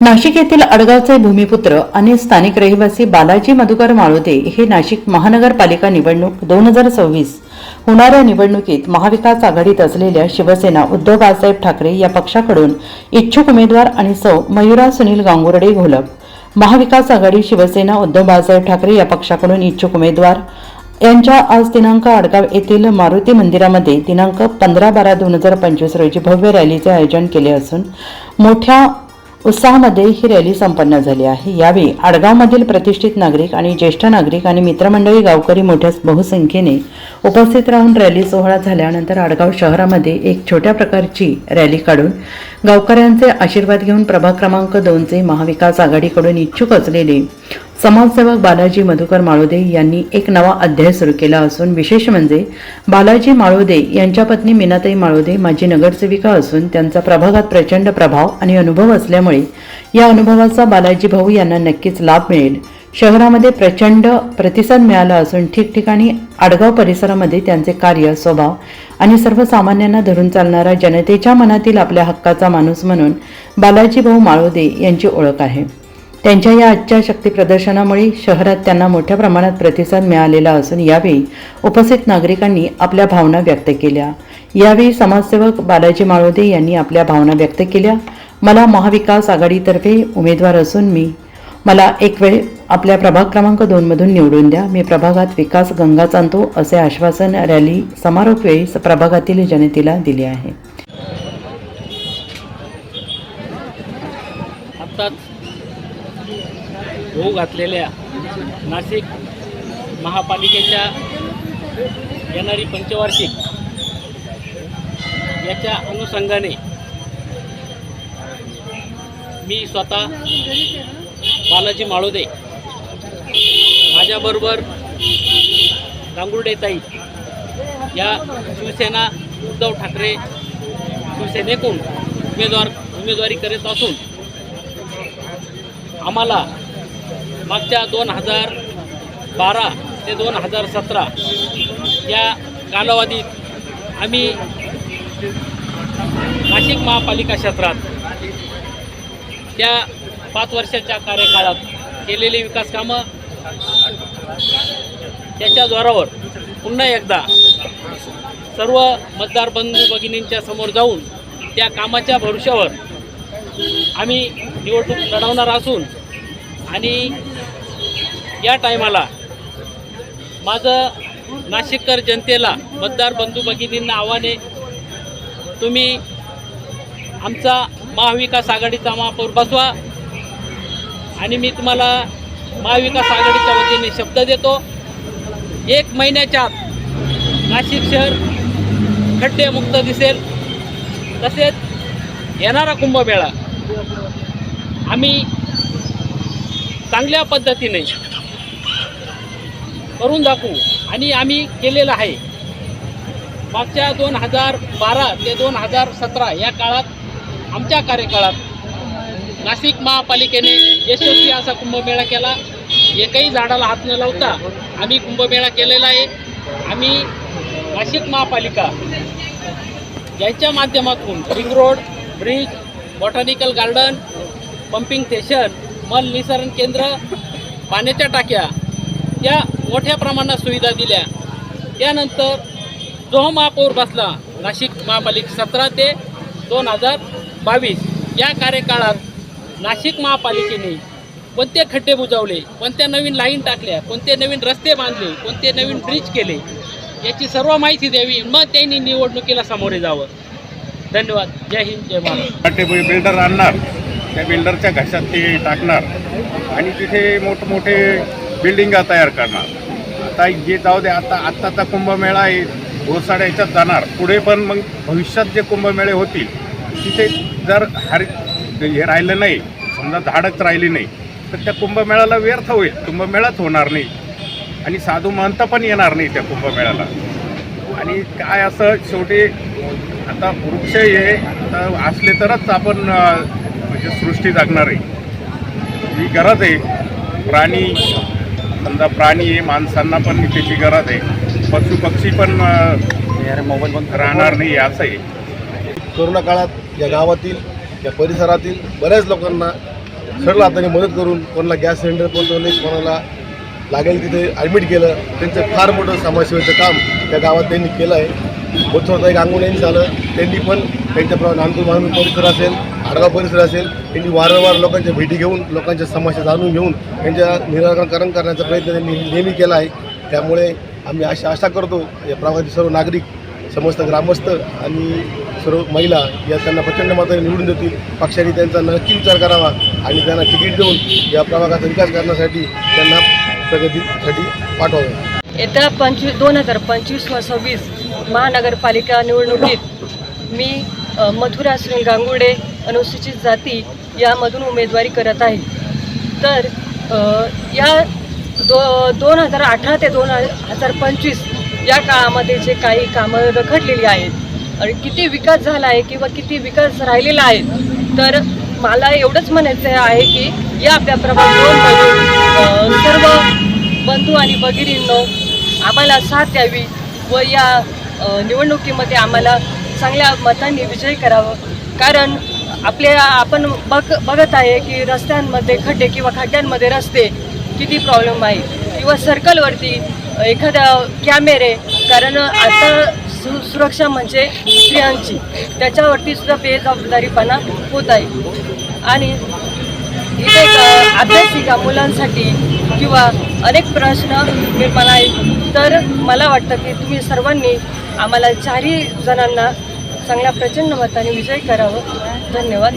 नाशिक येथील अडगावचे भूमिपुत्र आणि स्थानिक रहिवासी बालाजी मधुकर माळोदे हे नाशिक महानगरपालिका निवडणूक दोन हजार सव्वीस होणाऱ्या निवडणुकीत महाविकास आघाडीत असलेल्या शिवसेना उद्धव बाळासाहेब ठाकरे या पक्षाकडून इच्छुक उमेदवार आणि सौ मयुरा सुनील गांगुर्डे घोलप. महाविकास आघाडी शिवसेना उद्धव बाळासाहेब ठाकरे या पक्षाकडून इच्छुक उमेदवार. यांच्या आज दिनांक आडगाव येथील मारुती मंदिरामध्ये दिनांक पंधरा बारा दोन हजार पंचवीस रोजी भव्य रॅलीचे आयोजन केले असून मोठ्या उत्साहामध्ये ही रॅली संपन्न झाली आहे. यावेळी आडगावमधील प्रतिष्ठित नागरिक आणि ज्येष्ठ नागरिक आणि मित्रमंडळी गावकरी मोठ्या बहुसंख्येने उपस्थित राहून रॅली सोहळा झाल्यानंतर आडगाव शहरामध्ये एक छोट्या प्रकारची रॅली काढून गावकऱ्यांचे आशीर्वाद घेऊन प्रभाग क्रमांक दोनचे महाविकास आघाडीकडून इच्छुक असलेले समाजसेवक बालाजी मधुकर माळोदे यांनी एक नवा अध्याय सुरू केला असून विशेष म्हणजे बालाजी माळोदे यांच्या पत्नी मीनाताई माळोदे माझी नगरसेविका असून त्यांचा प्रभागात प्रचंड प्रभाव आणि अनुभव असल्यामुळे या अनुभवाचा बालाजी भाऊ यांना नक्कीच लाभ मिळेल. शहरामध्ये प्रचंड प्रतिसाद मिळाला असून ठिकठिकाणी आडगाव परिसरामध्ये त्यांचे कार्य स्वभाव आणि सर्वसामान्यांना धरून चालणारा जनतेच्या मनातील आपल्या हक्काचा माणूस म्हणून बालाजी भाऊ माळोदे यांची ओळख आहे. त्यांच्या या आजच्या शक्ती प्रदर्शनामुळे शहरात त्यांना मोठ्या प्रमाणात प्रतिसाद मिळालेला असून यावेळी उपस्थित नागरिकांनी आपल्या भावना व्यक्त केल्या. यावेळी समाजसेवक बालाजी माळोदे यांनी आपल्या भावना व्यक्त केल्या. मला महाविकास आघाडीतर्फे उमेदवार असून मी मला एक वेळ आपल्या प्रभाग क्रमांक दोनमधून निवडून द्या. मी प्रभागात विकास गंगा चालतो असे आश्वासन रॅली समारोपवेळी प्रभागातील जनतेला दिले आहे. होऊ घातलेल्या नाशिक महापालिकेच्या येणारी पंचवार्षिक याच्या अनुषंगाने मी स्वतः बालाजी माळोदे माझ्याबरोबर रांगुर्डेताई या शिवसेना उद्धव ठाकरे शिवसेनेकडून उमेदवार उमेदवारी करीत असून आम्हाला मागच्या दोन हजार बारा ते दोन हजार सतरा या कालावधीत आम्ही नाशिक महापालिका क्षेत्रात त्या पाच वर्षाच्या कार्यकाळात केलेली विकास कामं त्याच्या जोरावर पुन्हा एकदा सर्व मतदार बंधू भगिनींच्या समोर जाऊन त्या कामाच्या भरोश्यावर आम्ही निवडणूक लढवणार असून आणि या टायमाला माझं नाशिककर जनतेला मतदार बंधू भगिनींना आव्हाने तुम्ही आमचा महाविकास आघाडीचा महापौर बसवा आणि मी तुम्हाला महाविकास आघाडीच्या वतीने शब्द देतो. एक महिन्याच्या आत नाशिक शहर खड्डेमुक्त दिसेल. तसेच येणारा कुंभमेळा आम्ही चांगल्या पद्धतीने करून दाखवू. आणि आम्ही केलेलं आहे. मागच्या दोन हजार बारा ते दोन हजार सतरा या काळात आमच्या कार्यकाळात नाशिक महापालिकेने यशस्वी असा कुंभमेळा केला. एकही झाडाला हात न लावता आम्ही कुंभमेळा केलेला आहे. आम्ही नाशिक महापालिका यांच्या माध्यमातून ring road bridge botanical garden pumping station मल निसरण केंद्र पाण्याच्या टाक्या या मोठ्या प्रमाणात सुविधा दिल्या. त्यानंतर जो महापौर बसला नाशिक महापालिका सतरा ते दोन हजार बावीस या कार्यकाळात नाशिक महापालिकेने कोणते खड्डे बुजवले कोणत्या नवीन लाईन टाकल्या कोणते नवीन रस्ते बांधले कोणते नवीन ब्रिज केले याची सर्व माहिती द्यावी मग त्यांनी निवडणुकीला सामोरे जावं. धन्यवाद. जय हिंद जय महाराष्ट्र. बिल्डर आणणार. त्या बिल्डरच्या घशात ते टाकणार आणि तिथे मोठमोठे बिल्डिंगा तयार करणार. आता जे जाऊ दे आता आत्ताचा कुंभमेळा आहे घोसाड याच्यात जाणार. पुढे पण मग भविष्यात जे कुंभमेळे होतील तिथे जर हर हे राहिलं नाही समजा झाडच राहिली नाही तर त्या कुंभमेळ्याला व्यर्थ होईल. कुंभमेळाच होणार नाही. आणि साधू महंत पण येणार नाही त्या कुंभमेळ्याला आणि काय असं शेवटी आता वृक्ष हे आता असले तरच आपण म्हणजे सृष्टी जागणार. आहे ही गरज आहे. प्राणी समजा प्राणी आहे माणसांना पण त्याची गरज आहे. पशु पक्षी पण मोबाईल पण राहणार नाही असं आहे कोरोना काळात या गावातील या परिसरातील बऱ्याच लोकांना सरळ हाताने मदत करून कोणाला गॅस सिलेंडर पोहोचवले कोणाला लागेल तिथे ॲडमिट केलं त्यांचं फार मोठं समाजसेवेचं काम त्या गावात त्यांनी केलं आहे. मोठं गांगुण यांनी झालं त्यांनी पण त्यांच्याप्रमाणे नांदूर महानूर परिसर असेल आडगाव परिसर असेल त्यांनी वारंवार लोकांच्या भेटी घेऊन लोकांच्या समस्या जाणून घेऊन त्यांच्या निराकरण करण्याचा प्रयत्न त्यांनी नेहमी केला आहे. त्यामुळे आम्ही अशी आशा करतो या प्रभागातील सर्व नागरिक समस्त ग्रामस्थ आणि सर्व महिला या त्यांना प्रचंड मात्र निवडून देतील. पक्षाने त्यांचा नक्की विचार करावा आणि त्यांना तिकीट देऊन या प्रभागाचा विकास करण्यासाठी त्यांना प्रगतीसाठी पाठवावे. येत्या पंचवीस दोन हजार पंचवीस व सव्वीस महानगरपालिका निवडणुकीत मी मधुरा सुनील गांगुडे अनुसूचित जाती यामधून उमेदवारी करत आहे तर या दो दोन हजार अठरा ते दोन हजार पंचवीस या काळामध्ये जे काही कामं रखडलेली आहेत आणि किती विकास झाला आहे किंवा किती विकास राहिलेला आहे तर मला एवढंच म्हणायचं आहे की या आपल्या प्रभाग सर्व बंधू आणि भगिनींनो आम्हाला साथ द्यावी व या निवडणुकीमध्ये आम्हाला चांगल्या मतांनी विजय करावं. कारण आपल्या आपण बघ बघत आहे की रस्त्यांमध्ये खड्डे किंवा खड्ड्यांमध्ये रस्ते किती प्रॉब्लेम आहे. किंवा सर्कलवरती एखाद्या कॅमेरे कारण आता सु सुरक्षा म्हणजे स्त्रियांची. त्याच्यावरती सुद्धा बेजबाबदारीपणा होत आहे. आणि इथे अभ्यासिका मुलांसाठी? किंवा अनेक प्रश्न निर्माण आहेत. तर मला वाटतं की तुम्ही सर्वांनी आम्हाला चारही जणांना चांगल्या प्रचंड मताने विजय करावं. धन्यवाद.